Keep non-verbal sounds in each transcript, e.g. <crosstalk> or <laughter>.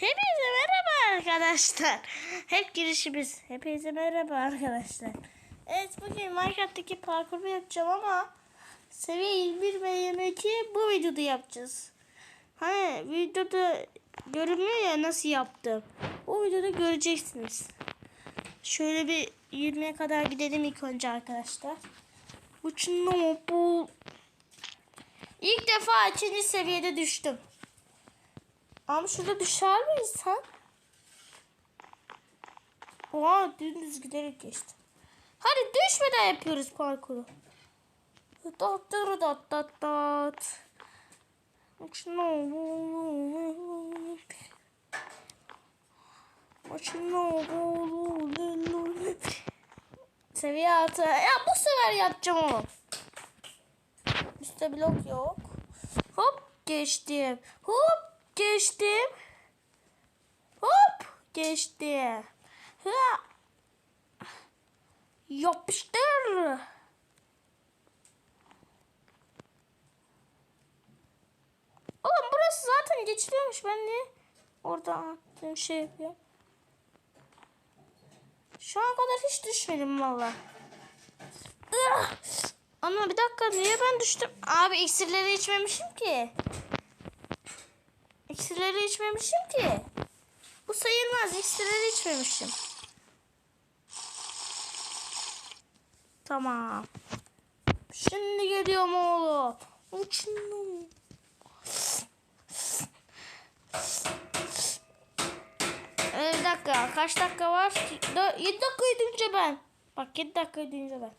Hepinize merhaba arkadaşlar. Hep girişimiz. Hepinize merhaba arkadaşlar. Evet bugün Minecraft'taki parkuru yapacağım ama seviye 21 ve 22 bu videoda yapacağız. Hani videoda görünmüyor ya nasıl yaptım. Bu videoda göreceksiniz. Şöyle bir 20'ye kadar gidelim ilk önce arkadaşlar. Uçun bu. İlk defa ikinci seviyede düştüm. Ama şurada düşer mi insan? Oha dümdüz giderek geçtim. Hadi düşmeden yapıyoruz parkuru. Dat dat dat dat dat. Seviye altı. Ya bu sefer yapacağım onu. Üstte blok yok. Hop geçtim. Hop geçtim. Hop geçtim. Ha. Yapıştır. Oğlum burası zaten geçiliyormuş. Ben niye orada attığım şey yapıyorum. Şu an kadar hiç düşmedim valla. Ugh! Ama bir dakika niye ben düştüm? Abi iksirleri içmemişim ki. İçmemişim ki. Bu sayılmaz. İksirleri içmemişim. Tamam. Şimdi geliyorum oğlum. Uçun. Ee, bir dakika. Kaç dakika var? 7 dakika ödünce ben. Bak 7 dakika ödünce ben.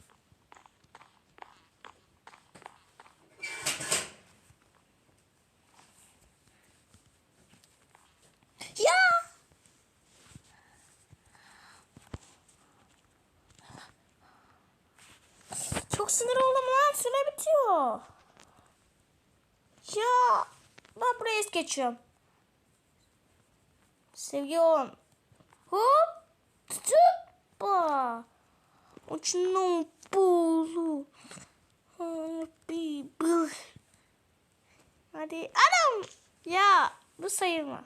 Ya! Sinir oldum lan. Süre bitiyor. Ya! Ben buraya es geçiyorum. Sevgi on. Hop! Tıpa! Uçunu bulu. Hadi anam. Ya bu sayılmaz.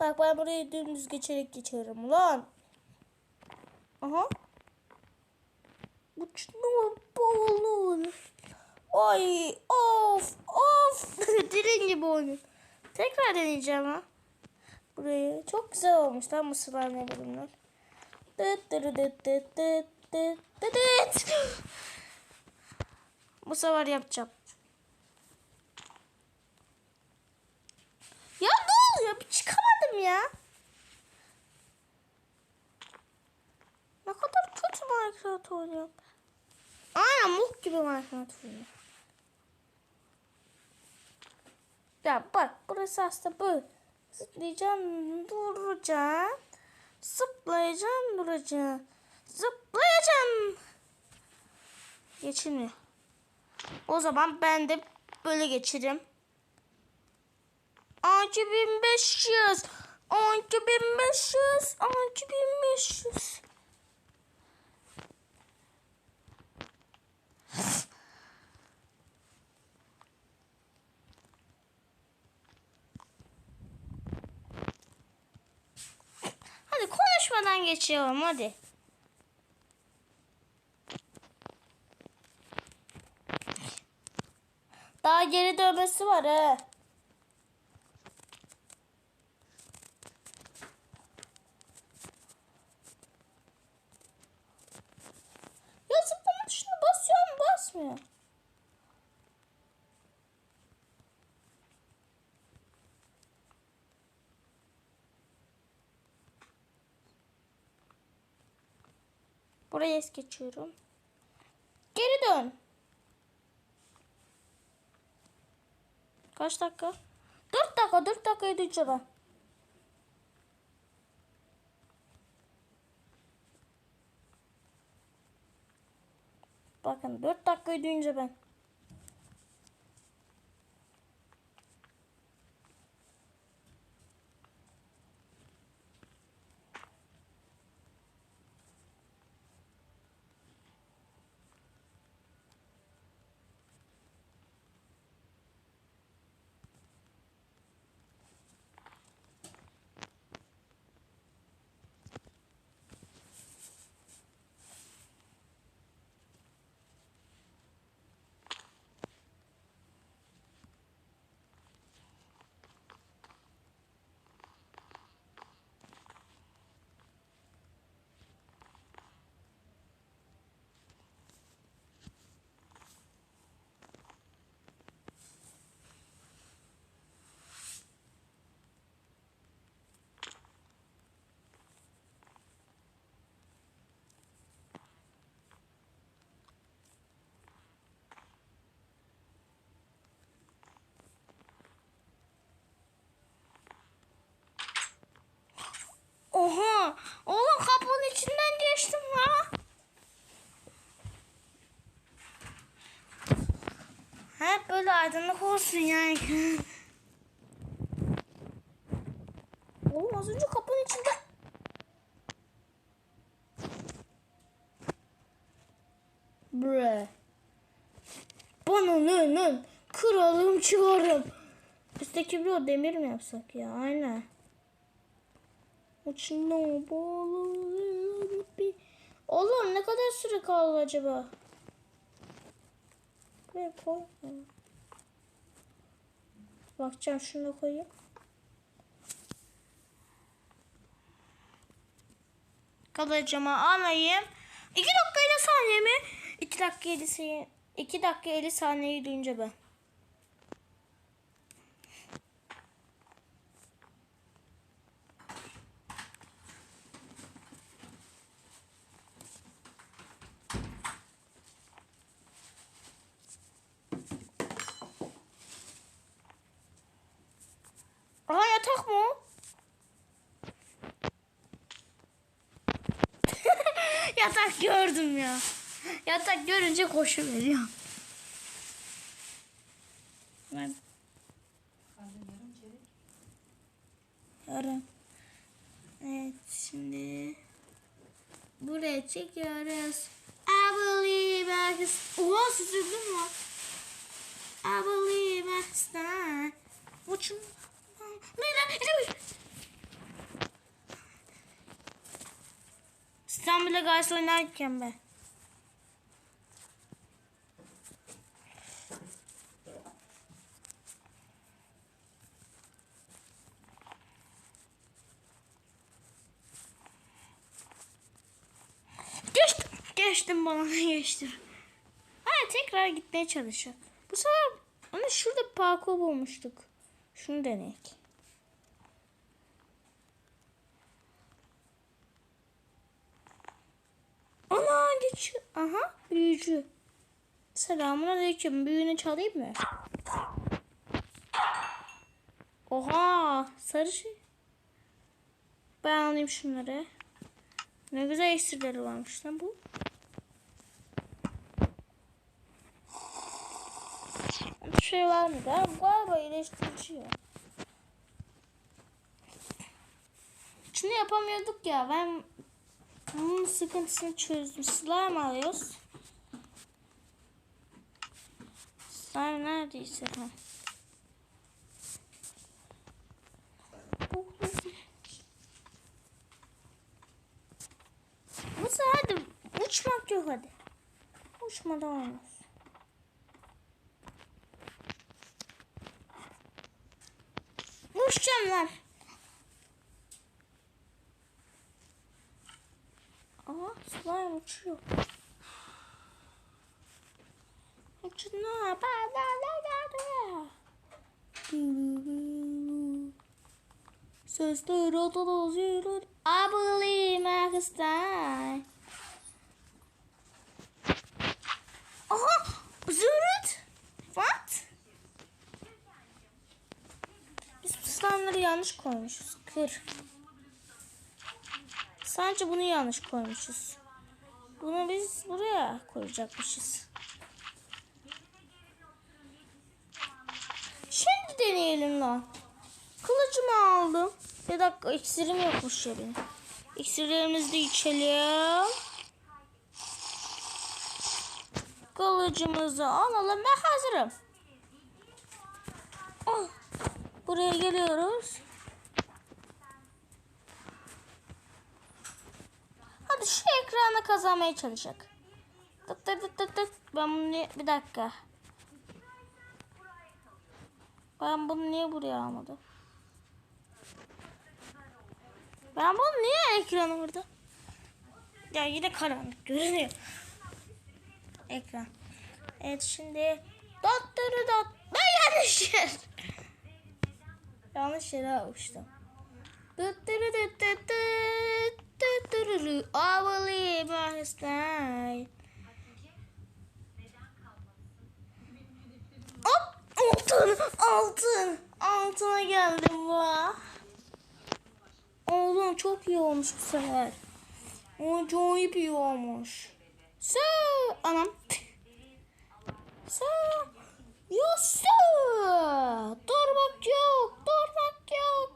Bak ben burayı dümdüz geçerek geçerim lan. Aha. Uçunu bolu. Ay of of. <laughs> Dirin gibi oynuyor. Tekrar deneyeceğim ha. Burayı. Çok güzel olmuş lan mısırlar ne bunlar. Dıt dıt dıt dıt dıt dıt dıt. <gasps> Bu sefer yapacağım. Ya ne oluyor? Bir çıkamadım ya. Ne kadar kötü Minecraft oynuyorum. Aynen muk gibi Minecraft oynuyorum. Ya bak burası aslında böyle. Zıplayacaksın, duracaksın. Zıplayacaksın, duracaksın. Zıplayacaksın. Geçilmiyor. O zaman ben de böyle geçireyim. 2500 2500 2500 Konuşmadan geçiyorum hadi. Daha geri dönmesi var he. Buraya es geçiyorum. Geri dön. Kaç dakika? 4 dakika, 4 dakika ödeyeceğim ben. Bakın 4 dakika ödeyince ben. mu? Oğlum kapının içinden geçtim ha. Hep böyle aydınlık olsun yani. Oğlum az önce kapının içinde... Bre. Bananının kralım çıkarım. Üstteki bir o demir mi yapsak ya? Aynen. Oğlum ne kadar süre kaldı acaba? Buraya koy. Bakacağım şunu da koyayım. Kalacağımı alayım. 2 dakika 50 saniye mi? 2 dakika 50 saniye. 2 dakika 50 saniyeyi duyunca ben. Aha yatak mı <laughs> yatak gördüm ya. Yatak görünce koşu veriyor. Ben yarın. Evet şimdi buraya çekiyoruz. I believe I can... Oha süzüldüm mü? I believe I can stand. Bile gayet oynarken be. Geçtim. Bana geçtim. Hadi tekrar gitmeye çalışacak. Bu sefer ama şurada parkur bulmuştuk. Şunu deneyek. Ana geç. Aha büyücü. Selamun aleyküm. Büyüğünü çalayım mı? Oha sarı şey. Ben alayım şunları. Ne güzel iksirleri varmış lan bu. Bir şey var mı da? Galiba iyileştirici ya. Şunu yapamıyorduk ya. Ben bunun sıkıntısını çözdüm. Slime alıyoruz. Slime neredeyse. Ha. Sefer hadi uçmak yok hadi. Uçmadan olmaz. Uçacağım lan. Aha slime uçuyor. Uçuna bana Sesler odalı zilur. I believe I can stay. Aha! Zümrüt! What? Biz bu yanlış koymuşuz. Kır. Sadece bunu yanlış koymuşuz. Bunu biz buraya koyacakmışız. Şimdi deneyelim lan. Kılıcımı aldım. Bir dakika iksirim yokmuş ya benim. İksirlerimizi de içelim. Kılıcımızı alalım. Ben hazırım. Oh. Buraya geliyoruz. Şu ekrana kazanmaya çalışacak. Tık tık tık tık tık. Ben bunu niye... Bir dakika. Ben bunu niye buraya almadım? Ben bunu niye ekranı burada? Ya yine karanlık görünüyor. Ekran. Evet şimdi dotları dot. Ben yanlış yer. yanlış yere almıştım. Dotları dot dot dot dot dot I believe I stay. Hop altın altın altına geldim bu. Oğlum çok iyi olmuş bu sefer. Acayip iyi olmuş. Sa anam. Sa Yusuf! Durmak yok, durmak yok.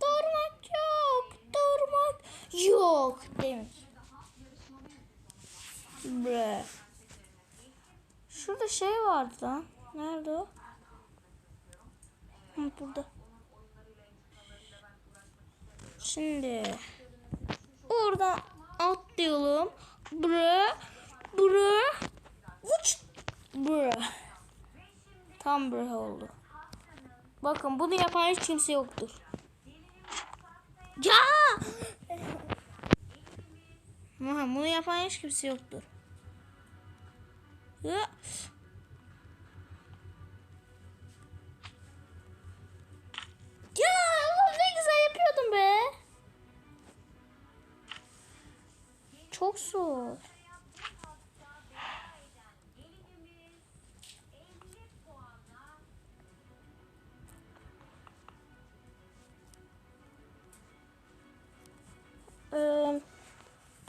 Durmak yok, durmak yok. Demiş. Bre. Şurada şey vardı lan. Nerede o? Burada. Şimdi oradan atlayalım. Bre. Bre. Uç. Bre. Tam bre oldu. Bakın bunu yapan hiç kimse yoktur. Ya! Aha, bunu yapan hiç kimse yoktur. Ya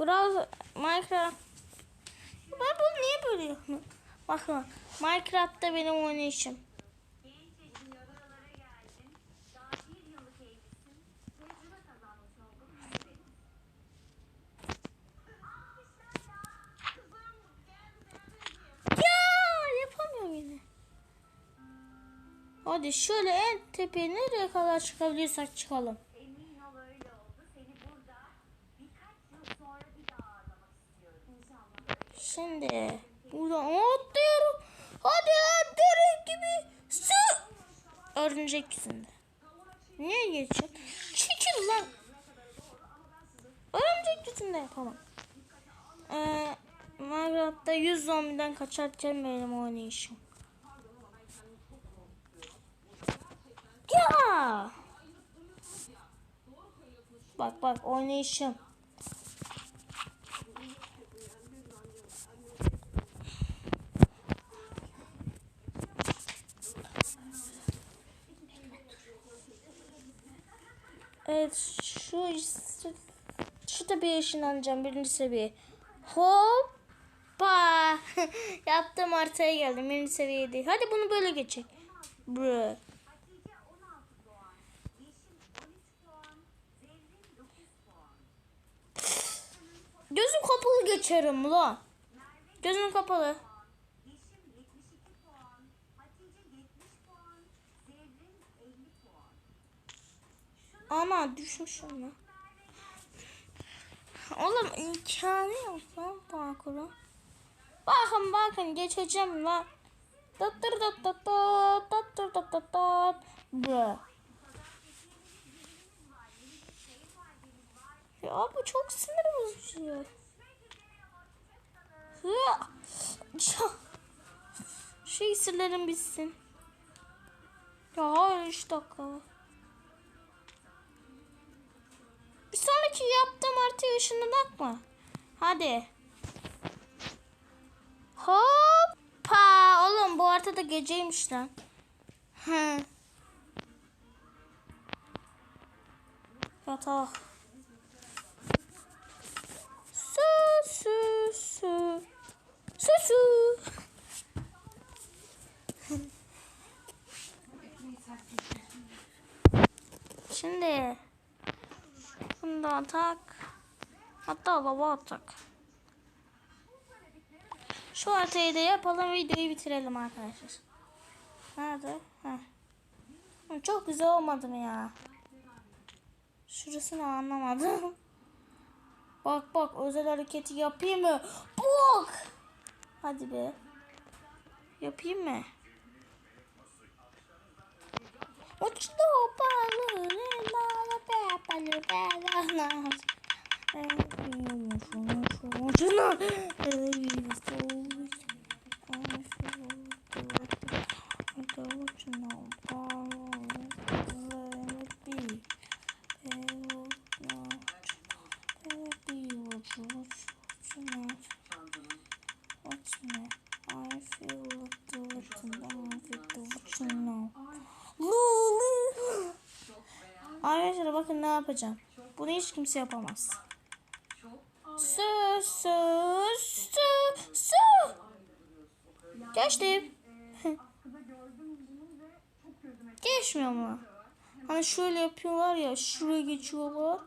browser Minecraft ben bunu niye böyle yapıyorum? Bakın Minecraft'ta benim oynayışım. Hadi şöyle en tepeye nereye kadar çıkabilirsek çıkalım. Şimdi buradan atlıyorum. Hadi atlarım gibi. Su. Örümcek yüzünde. Niye geçiyor? Çekil lan. Örümcek yüzünde yapalım. Ee, Minecraft'ta 100 zombiden kaçarken benim oynayışım. Ya. Bak bak oynayışım. Evet şu şu, tepeye ışınlanacağım birinci seviye. Hoppa. <laughs> Yaptım haritaya geldim birinci seviye değil. Hadi bunu böyle geçecek. Bro. Hatice 16 puan. Yeşim 13 puan. Zerrin 9 puan. Gözüm kapalı geçerim lan. Gözüm kapalı. Ana düşmüşüm lan. Oğlum imkanı yok lan parkuru. Bakın bakın geçeceğim lan. Tat tır tat tat tat tat tır tat tat tat. Bro. Ya bu çok sinir bozucu. Şu iksirlerim bitsin. Ya hayır 3 dakika sonraki yaptığım haritaya ışınlanak mı? Hadi. Hoppa. Oğlum bu haritada geceymiş lan. Hı. Yatak. Su su su. Su su. Şimdi da atak. Hatta lava atak. Şu haritayı da yapalım videoyu bitirelim arkadaşlar. Nerede? Heh. Çok güzel olmadı mı ya? Şurasını anlamadım. <laughs> Bak bak özel hareketi yapayım mı? Bak. Hadi be. Yapayım mı? Uçtu Пепа, Любена, нас. Жена! Долучена, упала, bakın ne yapacağım. Bunu hiç kimse yapamaz. Su su su su. Geçtim. <laughs> Geçmiyor mu? Hani şöyle yapıyorlar ya şuraya geçiyorlar.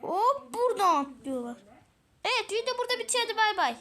Hop buradan atlıyorlar. Evet video burada bitiyor hadi bay bay.